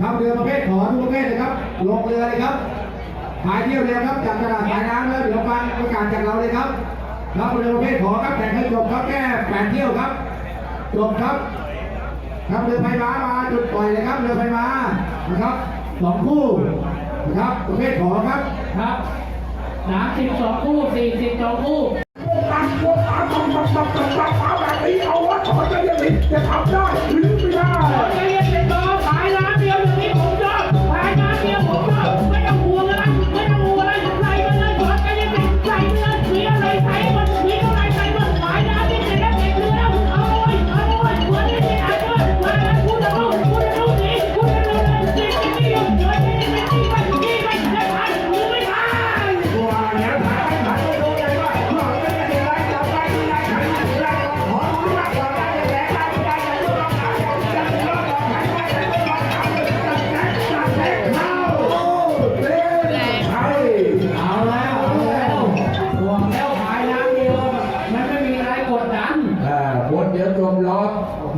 ทำเรือประเภทขอทุกประเภทเลยครับ ลงเรือเลยครับหายเที่ยวเรือครับจากตลาดสายน้ำแล้วเดี๋ยวฟังประกาศจากเราเลยครับรับเรือประเภทขอครับแข่งให้จบครับแก้แปดเที่ยวครับจบครับครับเรือไฟม้ามาจุดปล่อยเลยครับเรือไฟม้านะครับสองคู่นะครับประเภทขอครับครับสามสิบสองคู่สี่สิบสองคู่ตัดตัวขาตัดตัดตัดตัดตัดขาแบบนี้เอาวัดขอจะยังไงจะทำได้หรือไม่ได้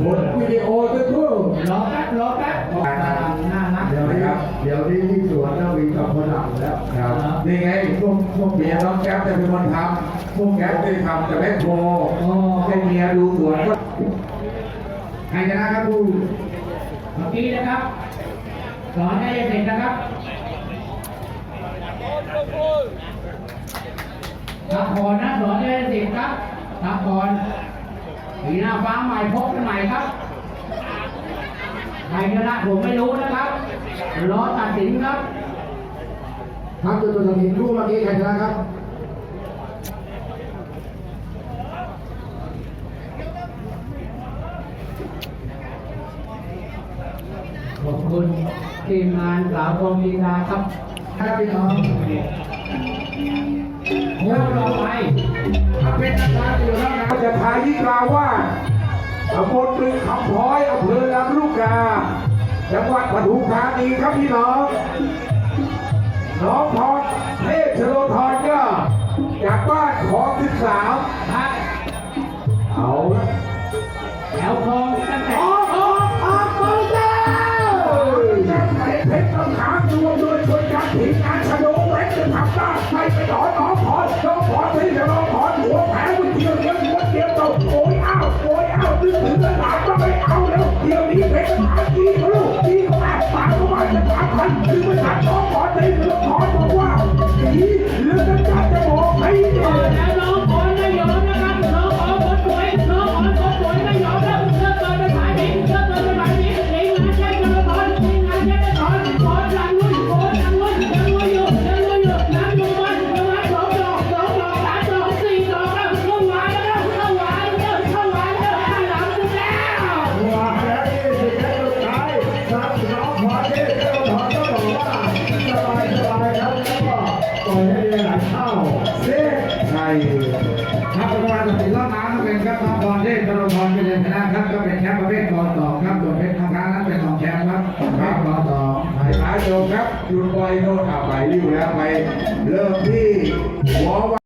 หมดวิดีโอสักครู่รอแป๊บรอแป๊บหน่ารักเดี๋ยวนะครับเดี๋ยวนี้ที่สวนน่ามีกับคนหลังแล้วครับนี่ไงพวกพวกเมียน้องแก๊ปจะเป็นคนทำพวกแก๊ปจะทำจะแม่โคให้เมียดูสวนใครชนะครับผู้เมื่อกี้นะครับสอนให้เสร็จนะครับทำก่อนนะสอนให้เสร็จครับทำก่อน ปีหน้าฟ้าใหม่พบกันใหม่ครับ ใครชนะผมไม่รู้นะครับรอตัดสินครับครับจนตัวหินคู่เมื่อกี้ใครชนะครับขอบคุณทีมงานสาวกองดีดาครับครับพี่น้องำบลบึงคำพ้อยอำเภอลำลูกกา จังหวัดปทุมธานีครับพี่น้อง น้องพรเทพชโลธรก็จากบ้านของสิบสามครับเอาละแถวคลองตั้งแต่ ¡Gracias! รเป็นชนะครับก็เป็นแชมป์ประเภทกอต่อครับส่วเพชรทางคำนั้นเป็นรองแชมป์ครับครับกอต่อไผ่ขาโจครับหยุดปล่อยโน่นเอาไปริ้วแล้วไปเริ่มที่หัวอ